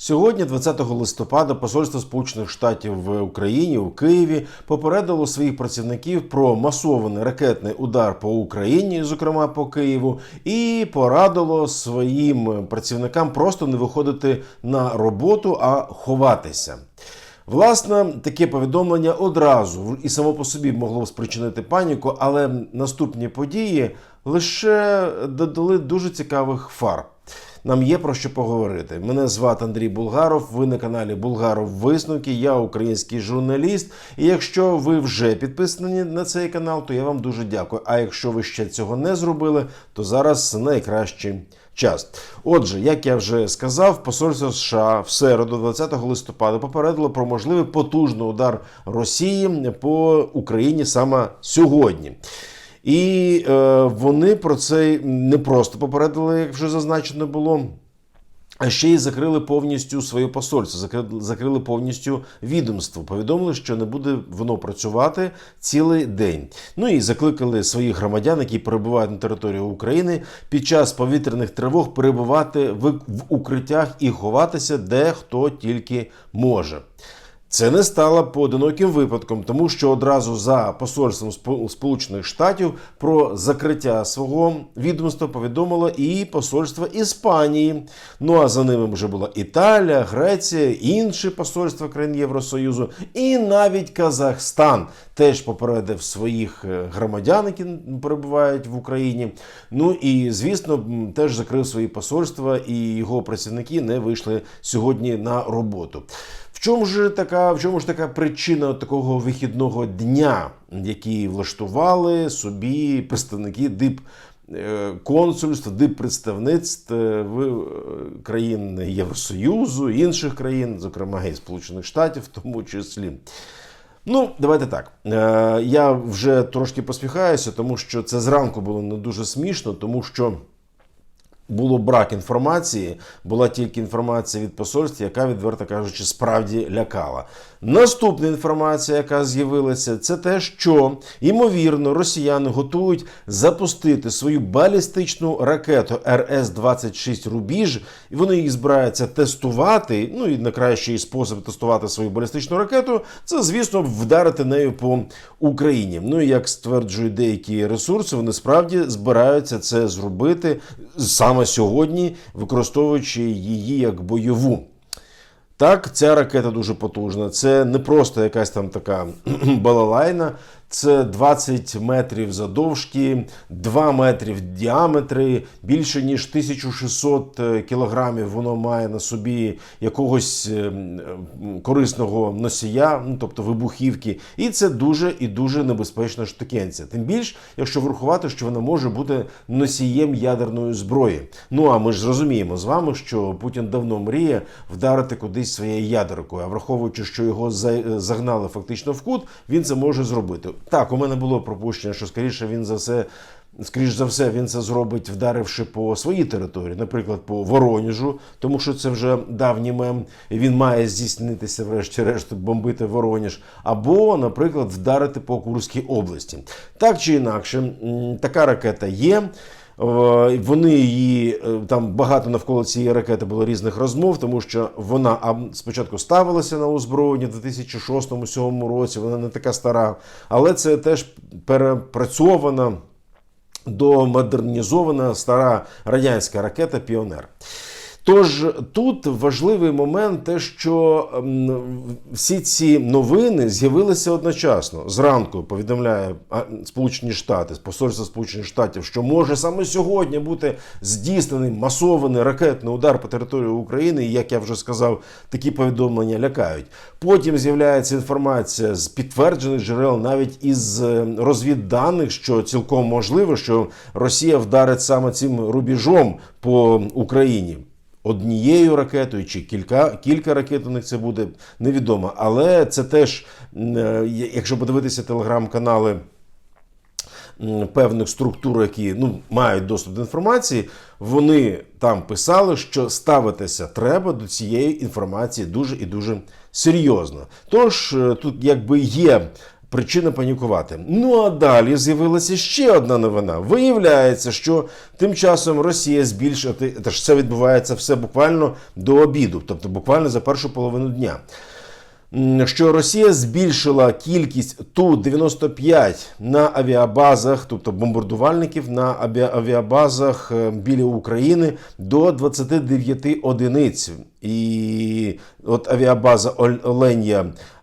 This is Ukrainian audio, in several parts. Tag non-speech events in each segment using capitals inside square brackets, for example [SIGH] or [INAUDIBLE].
Сьогодні, 20 листопада, Посольство Сполучених Штатів в Україні у Києві попередило своїх працівників про масований ракетний удар по Україні, зокрема по Києву, і порадило своїм працівникам просто не виходити на роботу, а ховатися. Власне, таке повідомлення одразу і само по собі могло спричинити паніку, але наступні події лише додали дуже цікавих фар. Нам є про що поговорити. Мене звати Андрій Булгаров. Ви на каналі Булгаров Висновки. Я український журналіст. І якщо ви вже підписані на цей канал, то я вам дуже дякую. А якщо ви ще цього не зробили, то зараз найкращий час. Отже, як я вже сказав, посольство США в середу, 20 листопада, попередило про можливий потужний удар Росії по Україні саме сьогодні. І е, вони про це не просто попередили, як вже зазначено було. А ще й закрили повністю своє посольство, закрили, закрили повністю відомство. Повідомили, що не буде воно працювати цілий день. Ну і закликали своїх громадян, які перебувають на території України, під час повітряних тривог перебувати в, в укриттях і ховатися де хто тільки може. Це не стало поодиноким випадком, тому що одразу за посольством Спо- Сполучених Штатів про закриття свого відомства повідомило і посольство Іспанії. Ну а за ними вже була Італія, Греція, інші посольства країн Євросоюзу, і навіть Казахстан теж попередив своїх е, громадян, які перебувають в Україні. Ну і звісно, теж закрив свої посольства, і його працівники не вийшли сьогодні на роботу. В чому ж така, в чому ж така причина такого вихідного дня, який влаштували собі представники дип е, консульств, дип представництв е, в е, країн Євросоюзу, інших країн, зокрема і Сполучених Штатів, в тому числі. Ну, давайте так. Е, Я вже трошки посміхаюся, тому що це зранку було не дуже смішно, тому що було брак інформації, була тільки інформація від посольства, яка, відверто кажучи, справді лякала. Наступна інформація, яка з'явилася, це те, що ймовірно росіяни готують запустити свою балістичну ракету РС-26 Рубіж, і вони їх збираються тестувати. Ну і найкращий спосіб тестувати свою балістичну ракету це, звісно, вдарити нею по Україні. Ну і як стверджують деякі ресурси, вони справді збираються це зробити саме сьогодні, використовуючи її як бойову. Так, ця ракета дуже потужна. Це не просто якась там така [CLEARS THROAT] балалайна. Це 20 метрів завдовжки, 2 метри в діаметрі, більше ніж 1600 кілограмів воно має на собі якогось е, корисного носія, ну тобто вибухівки. І це дуже і дуже небезпечна штукенця. Тим більш, якщо врахувати, що вона може бути носієм ядерної зброї. Ну а ми ж зрозуміємо з вами, що Путін давно мріє вдарити кудись своєю ядеркою. А враховуючи, що його за- загнали фактично в кут, він це може зробити. Так, у мене було пропущення, що скоріше він за все. Скоріш за все, він це зробить, вдаривши по своїй території, наприклад, по Вороніжу, тому що це вже давній мем. і Він має здійснитися, врешті-решт, бомбити Вороніж, або, наприклад, вдарити по Курській області. Так чи інакше, така ракета є. Е, Вони її е, там багато навколо цієї ракети було різних розмов, тому що вона спочатку ставилася на озброєння в 2006-2007 році. Вона не така стара, але це теж перепрацьована Домодернізована стара радянська ракета Піонер. Тож тут важливий момент, те, що всі ці новини з'явилися одночасно. Зранку повідомляє Сполучені Штати, посольство Сполучених Штатів, що може саме сьогодні бути здійснений масований ракетний удар по території України. І як я вже сказав, такі повідомлення лякають. Потім з'являється інформація з підтверджених джерел, навіть із е, розвідданих, що цілком можливо, що Росія вдарить саме цим рубіжом по Україні. Однією ракетою чи кілька, кілька ракет у них це буде невідомо. Але це теж, е, якщо подивитися телеграм-канали певних структур, які ну, мають доступ до інформації, вони там писали, що ставитися треба до цієї інформації дуже і дуже серйозно. Тож е, тут якби є причина панікувати. Ну а далі з'явилася ще одна новина. Виявляється, що тим часом Росія збільшити, теж це відбувається все буквально до обіду, тобто буквально за першу половину дня. Що Росія збільшила кількість Ту-95 на авіабазах, тобто бомбардувальників на авіа- авіабазах е, біля України до 29 одиниць. І от авіабаза Оль-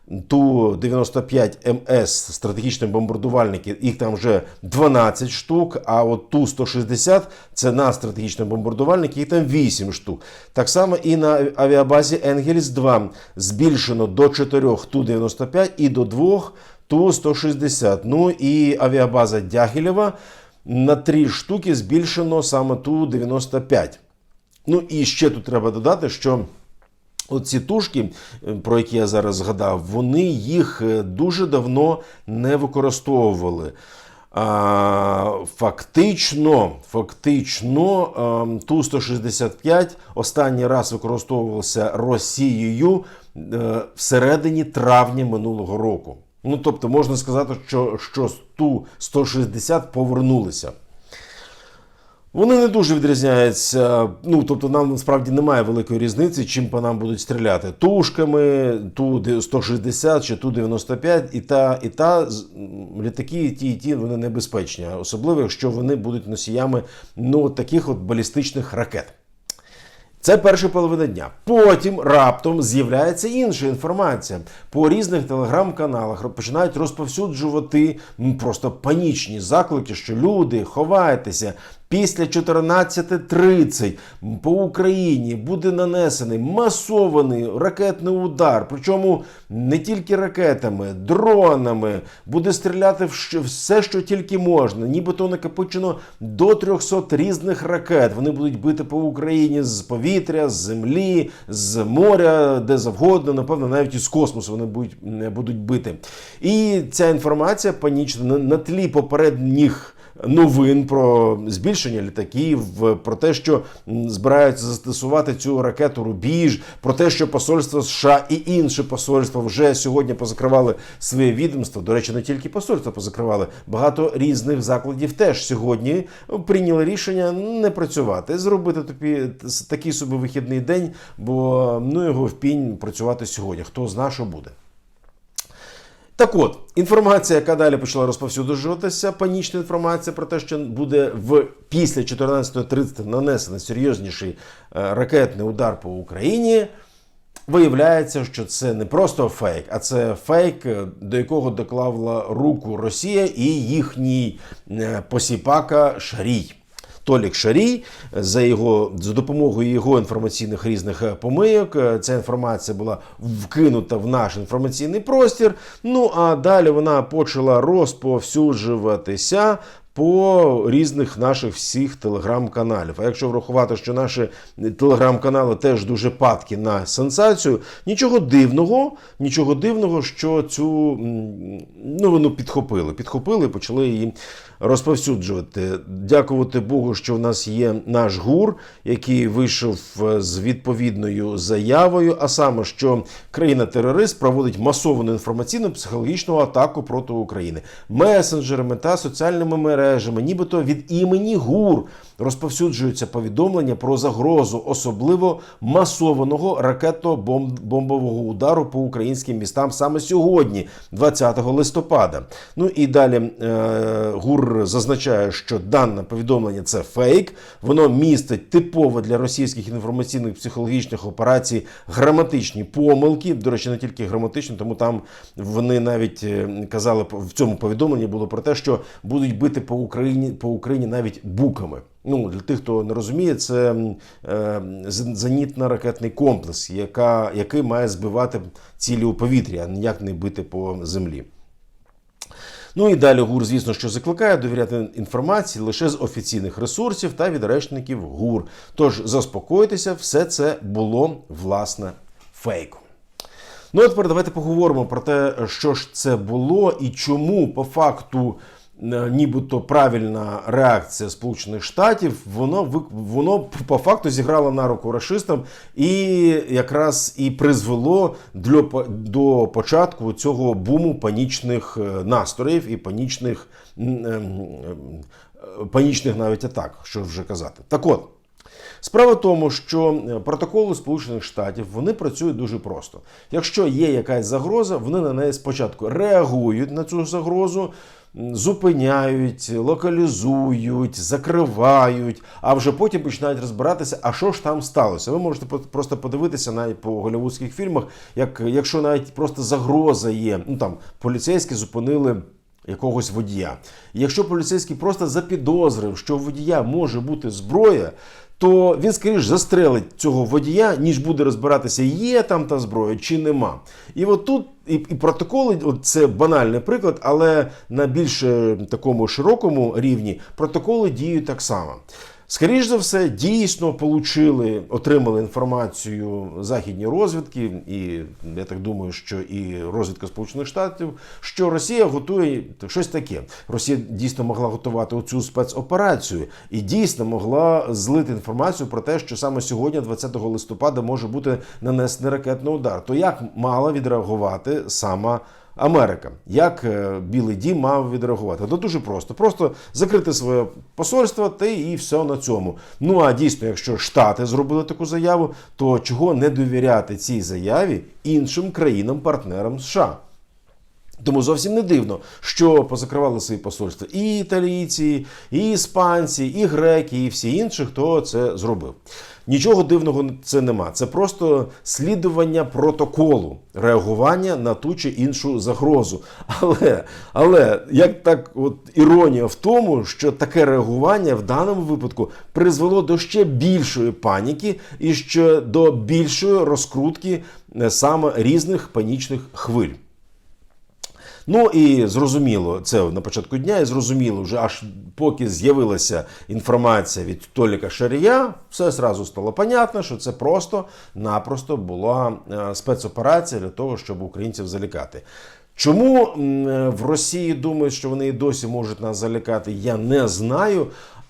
Оленя Ту-95 МС стратегічні бомбардувальники, їх там вже 12 штук, а от Ту-160 це на стратегічні бомбардувальники, їх там 8 штук. Так само і на авіабазі Енгельс-2 збільшено до 4 Ту-95 і до 2 Ту-160. Ну і авіабаза Дягілєва на 3 штуки збільшено саме Ту-95. Ну і ще тут треба додати, що Оці тушки, е, про які я зараз згадав, вони їх е, дуже давно не використовували. Фактично, фактично, ем, Ту-165 останній раз використовувався Росією е, всередині травня минулого року. Ну, тобто, можна сказати, що, що з Ту-160 повернулися. Вони не дуже відрізняються. Ну тобто, нам насправді немає великої різниці, чим по нам будуть стріляти тушками, ту 160 чи ту 95 і та і та літаки, і ті, і ті вони небезпечні, особливо якщо вони будуть носіями ну таких от балістичних ракет. Це перша половина дня. Потім раптом з'являється інша інформація. По різних телеграм-каналах починають розповсюджувати просто панічні заклики, що люди ховайтеся. Після 14.30 по Україні буде нанесений масований ракетний удар. Причому не тільки ракетами, дронами буде стріляти в все, що тільки можна. Нібито накопичено до 300 різних ракет. Вони будуть бити по Україні з повітря, з землі, з моря, де завгодно. Напевно, навіть із космосу вони будуть, будуть бити. І ця інформація панічна на, тлі попередніх новин про збільшення літаків, про те, що збираються застосувати цю ракету Рубіж, про те, що посольство США і інше посольство вже сьогодні позакривали своє відомство. До речі, не тільки посольство позакривали, багато різних закладів теж сьогодні прийняли рішення не працювати, зробити тобі такий собі вихідний день, бо ну його в пінь працювати сьогодні. Хто зна, що буде. Так от, інформація, яка далі почала розповсюджуватися, панічна інформація про те, що буде в після 14.30 нанесений серйозніший е, ракетний удар по Україні. Виявляється, що це не просто фейк, а це фейк, е, до якого доклала руку Росія і їхній е, посіпака Шарій. Толік Шарій за його за допомогою його інформаційних різних е, помийок. е, Ця інформація була вкинута в наш інформаційний простір. Ну а далі вона почала розповсюджуватися. По різних наших всіх телеграм-каналів. А якщо врахувати, що наші телеграм-канали теж дуже падкі на сенсацію, нічого дивного, нічого дивного, що цю новину підхопили. Підхопили почали її розповсюджувати. Дякувати Богу, що в нас є наш гур, який вийшов е, з відповідною заявою, а саме, що країна-терорист проводить масовану інформаційну психологічну атаку проти України месенджерами та соціальними мережами, нібито від імені ГУР розповсюджуються повідомлення про загрозу особливо масованого ракетно-бомбового удару по українським містам саме сьогодні, 20 листопада. Ну і далі е, ГУР зазначає, що дане повідомлення це фейк. Воно містить типово для російських інформаційних психологічних операцій граматичні помилки. До речі, не тільки граматичні, тому там вони навіть е, казали в цьому повідомленні було про те, що будуть бити по Україні по Україні навіть буками. Ну, для тих, хто не розуміє, це е, зенітно-ракетний комплекс, яка, який має збивати цілі у повітрі, а ніяк не бити по землі. Ну і далі ГУР, звісно, що закликає довіряти інформації лише з офіційних ресурсів та від речників ГУР. Тож заспокойтеся, все це було власне фейком. Ну, а тепер давайте поговоримо про те, що ж це було і чому по факту нібито правильна реакція Сполучених Штатів, воно воно по факту зіграло на руку расистам і якраз і призвело для, до початку цього буму панічних е, настроїв і панічних, ем, ем, е, панічних навіть атак, що вже казати. Так от. Справа в тому, що е, протоколи Сполучених Штатів вони працюють дуже просто. Якщо є якась загроза, вони на неї спочатку реагують на цю загрозу, зупиняють, локалізують, закривають, а вже потім починають розбиратися, а що ж там сталося. Ви можете просто подивитися навіть по голівудських фільмах, як якщо навіть просто загроза є, ну там поліцейські зупинили якогось водія. Якщо поліцейський просто запідозрив, що у водія може бути зброя, то він скоріш застрелить цього водія, ніж буде розбиратися, є там та зброя чи нема. І от тут і, і протоколи, от це банальний приклад, але на більш е, такому широкому рівні протоколи діють так само. Скоріш за все, дійсно получили, отримали інформацію західні розвідки, і я так думаю, що і розвідка Сполучених Штатів, що Росія готує щось таке. Росія дійсно могла готувати оцю спецоперацію і дійсно могла злити інформацію про те, що саме сьогодні, 20 листопада, може бути нанесений ракетний удар. То як мала відреагувати сама Америка. Як е, Білий Дім мав відреагувати? То дуже просто. Просто закрити своє посольство та і все на цьому. Ну а дійсно, якщо Штати зробили таку заяву, то чого не довіряти цій заяві іншим країнам-партнерам США? Тому зовсім не дивно, що позакривали свої посольства і італійці, і іспанці, і греки, і всі інші, хто це зробив. Нічого дивного це нема. Це просто слідування протоколу реагування на ту чи іншу загрозу. Але, але як так, от іронія в тому, що таке реагування в даному випадку призвело до ще більшої паніки і ще до більшої розкрутки е, саме різних панічних хвиль. Ну і зрозуміло, це на початку дня, і зрозуміло, вже аж поки з'явилася інформація від Толіка Шарія, все зразу стало понятно, що це просто-напросто була е, спецоперація для того, щоб українців залякати. Чому е, в Росії думають, що вони і досі можуть нас залякати, я не знаю.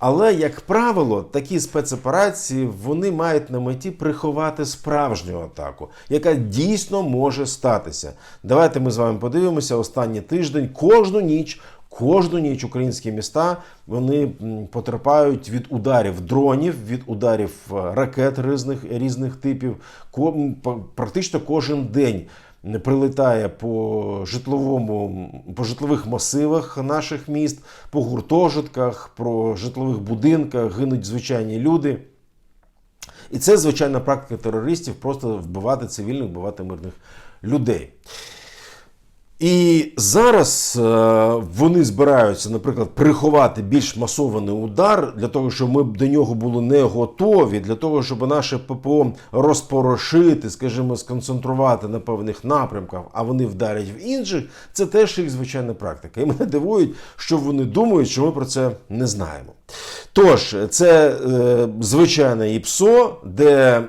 Але, як правило, такі спецоперації вони мають на меті приховати справжню атаку, яка дійсно може статися. Давайте ми з вами подивимося останній тиждень, кожну ніч. Кожну ніч українські міста вони потерпають від ударів дронів, від ударів е, ракет різних, різних типів. Практично кожен день прилетає по житловому по житлових масивах наших міст, по гуртожитках, по житлових будинках гинуть звичайні люди. І це звичайна практика терористів просто вбивати цивільних, вбивати мирних людей. І зараз е, вони збираються, наприклад, приховати більш масований удар для того, щоб ми до нього були не готові, для того, щоб наше ППО розпорошити, скажімо, сконцентрувати на певних напрямках, а вони вдарять в інших. Це теж їх звичайна практика. І мене дивують, що вони думають, що ми про це не знаємо. Тож, це е, звичайне ІПСО, де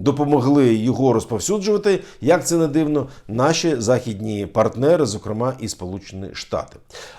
допомогли його розповсюджувати, як це не дивно, наші західні партнери, зокрема і Сполучені Штати.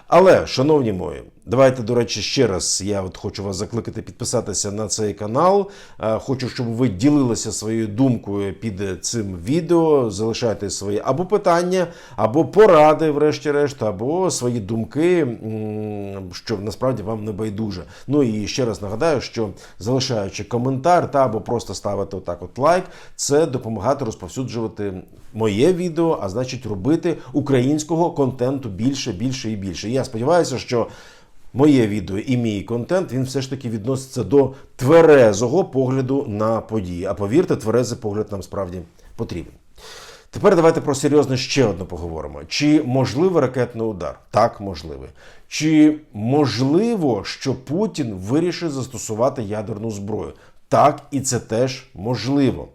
Але, шановні мої, давайте, до речі, ще раз я от хочу вас закликати підписатися на цей канал. Е, Хочу, щоб ви ділилися своєю думкою під цим відео. Залишайте свої або питання, або поради, врешті-решт, або свої думки, м, що насправді вам не байдуже. Ну і ще раз нагадаю, що залишаючи коментар та або просто ставити отак от лайк, це допомагати розповсюджувати моє відео, а значить робити українського контенту більше, більше і більше. І я сподіваюся, що. Моє відео і мій контент він все ж таки відноситься до тверезого погляду на події. А повірте, тверезий погляд нам справді потрібен. Тепер давайте про серйозне ще одне поговоримо. Чи можливий ракетний удар? Так, можливий. Чи можливо, що Путін вирішить застосувати ядерну зброю? Так, і це теж можливо.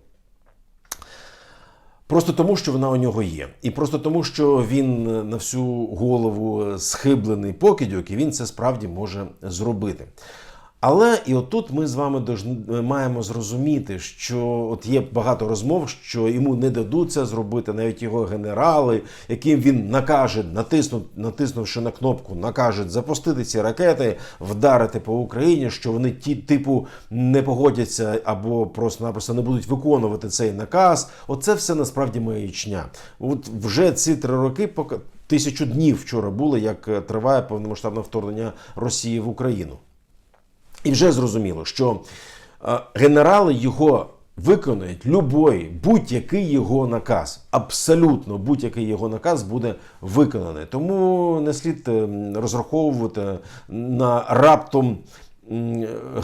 Просто тому, що вона у нього є, і просто тому, що він на всю голову схиблений покидьок, і він це справді може зробити. Але і отут ми з вами должны- маємо зрозуміти, що от є багато розмов, що йому не дадуть це зробити, навіть його генерали, яким він накаже, натиснув, натиснувши на кнопку, накажуть запустити ці ракети, вдарити по Україні, що вони ті типу не погодяться або просто-напросто не будуть виконувати цей наказ. Оце все насправді маячня. От вже ці три роки, поки тисячу днів вчора було, як е, триває повномасштабне вторгнення Росії в Україну. І вже зрозуміло, що е, генерали його виконають любой, будь-який його наказ. Абсолютно будь-який його наказ буде виконаний. Тому не слід е, розраховувати на раптом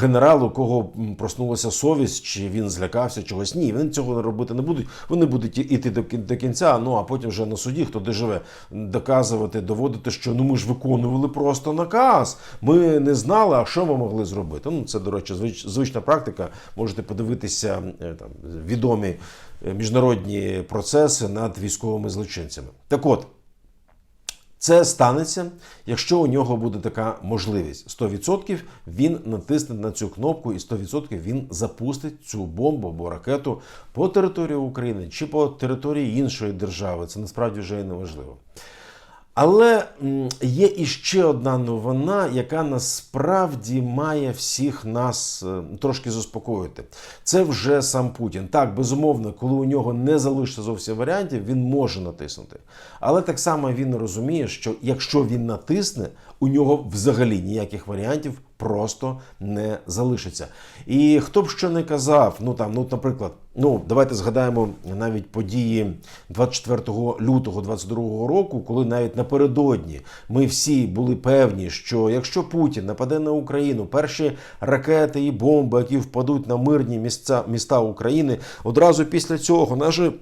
генералу, кого проснулася совість, чи він злякався чогось. Ні, вони цього робити не будуть. Вони будуть іти до, кін- до кінця, ну а потім вже на суді, хто де живе, доказувати, доводити, що ну ми ж виконували просто наказ. Ми не знали, а що ми могли зробити. Ну, це, до речі, звич, звична практика. Можете подивитися е, там, відомі е, міжнародні процеси над військовими злочинцями. Так от. Це станеться, якщо у нього буде така можливість. 100% він натисне на цю кнопку і 100% він запустить цю бомбу або ракету по території України чи по території іншої держави. Це насправді вже і не важливо. Але є іще одна новина, яка насправді має всіх нас е, трошки заспокоїти. Це вже сам Путін. Так, безумовно, коли у нього не залишиться зовсім варіантів, він може натиснути. Але так само він розуміє, що якщо він натисне, у нього взагалі ніяких варіантів просто не залишиться. І хто б що не казав, ну там, ну, наприклад, ну давайте згадаємо навіть події 24 лютого 22 року, коли навіть напередодні ми всі були певні, що якщо Путін нападе на Україну, перші ракети і бомби, які впадуть на мирні місця міста України, одразу після цього наші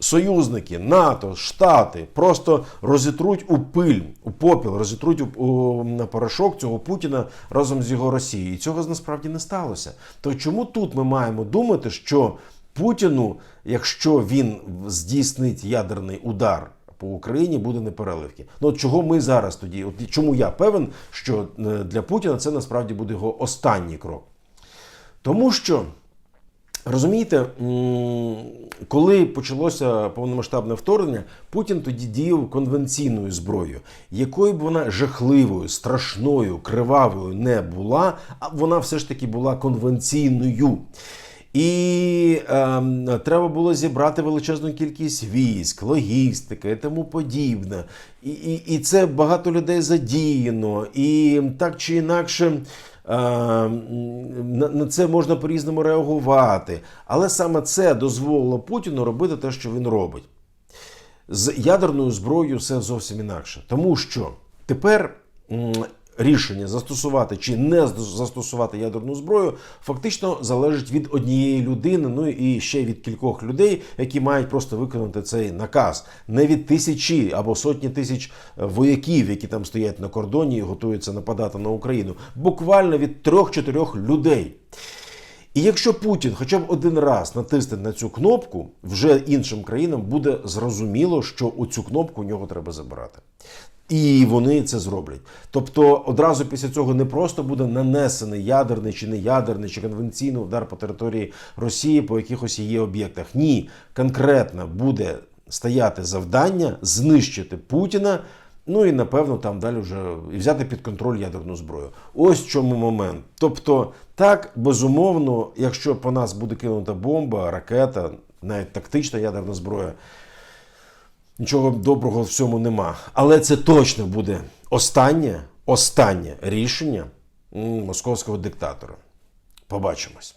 союзники, НАТО, Штати просто розітруть у пиль, у попіл, розітруть у, у, на порошок цього Путіна разом з його Росією. І цього насправді не сталося. То чому тут ми маємо думати, що Путіну, якщо він здійснить ядерний удар по Україні, буде непереливки? Ну от чого ми зараз тоді? От чому я певен, що е, для Путіна це насправді буде його останній крок? Тому що. Розумієте, коли почалося повномасштабне вторгнення, Путін тоді діяв конвенційною зброєю, якою б вона жахливою, страшною, кривавою не була, а вона все ж таки була конвенційною. І ем, треба було зібрати величезну кількість військ, логістики і тому подібне. І, і, і це багато людей задіяно, і так чи інакше. Е, На це можна по-різному реагувати. Але саме це дозволило Путіну робити те, що він робить. З ядерною зброєю все зовсім інакше. Тому що тепер рішення застосувати чи не застосувати ядерну зброю фактично залежить від однієї людини, ну і ще від кількох людей, які мають просто виконати цей наказ. Не від тисячі або сотні тисяч е, вояків, які там стоять на кордоні і готуються нападати на Україну. Буквально від трьох-чотирьох людей. І якщо Путін хоча б один раз натисне на цю кнопку, вже іншим країнам буде зрозуміло, що у цю кнопку у нього треба забирати. І вони це зроблять. Тобто одразу після цього не просто буде нанесений ядерний чи не ядерний, чи конвенційний удар по території Росії по якихось її об'єктах. Ні, конкретно буде стояти завдання знищити Путіна. Ну і напевно там далі вже і взяти під контроль ядерну зброю. Ось в чому момент. Тобто, так безумовно, якщо по нас буде кинута бомба, ракета, навіть тактична ядерна зброя, нічого доброго в цьому нема. Але це точно буде останнє, останнє рішення московського диктатора. Побачимось.